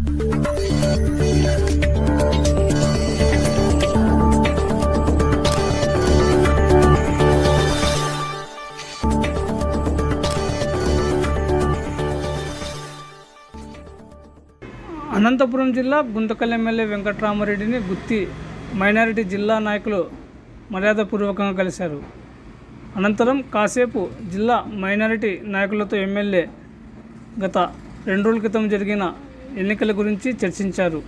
అనంతపురం జిల్లా గుంతకల్ ఎమ్మెల్యే వెంకట్రామారెడ్డిని గుత్తి మైనారిటీ జిల్లా నాయకులు మర్యాదపూర్వకంగా కలిశారు. అనంతరం కాసేపు జిల్లా మైనారిటీ నాయకులతో ఎమ్మెల్యే గత రెండు రోజుల క్రితం జరిగిన ఎన్నికల గురించి చర్చించారు.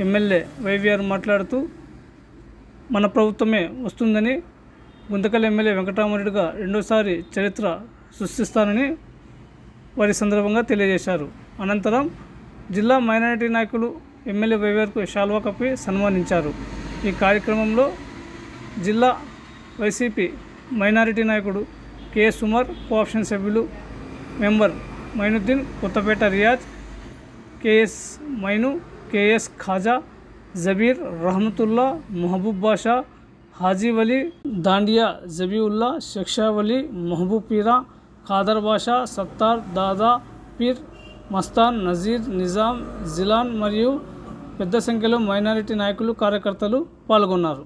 ఎమ్మెల్యే వైవిఆర్ మాట్లాడుతూ మన ప్రభుత్వమే వస్తుందని గుంతకల్ ఎమ్మెల్యే వెంకటరామరెడ్డిగా రెండోసారి చరిత్ర సృష్టిస్తానని వారి సందర్భంగా తెలియజేశారు. అనంతరం జిల్లా మైనారిటీ నాయకులు ఎమ్మెల్యే వైవీఆర్కు శాల్వా కప్పి సన్మానించారు. ఈ కార్యక్రమంలో జిల్లా వైసీపీ మైనారిటీ నాయకుడు కె ఉమర్ కోఆప్షన్ సభ్యులు member Mainuddin Kothapeta Riyaz KS Mainu KS Khaja Jabeer Rahamathulla Mahaboob Basha Hajivali Dandiya Jabiulla Shakshavali Mahaboob Peera Khader Basha Sattar Dada Peer Mastan Nazeer Nizam Jilan మరియు పెద్ద సంఖ్యలో minority నాయకులు కార్యకర్తలు పాల్గొన్నారు.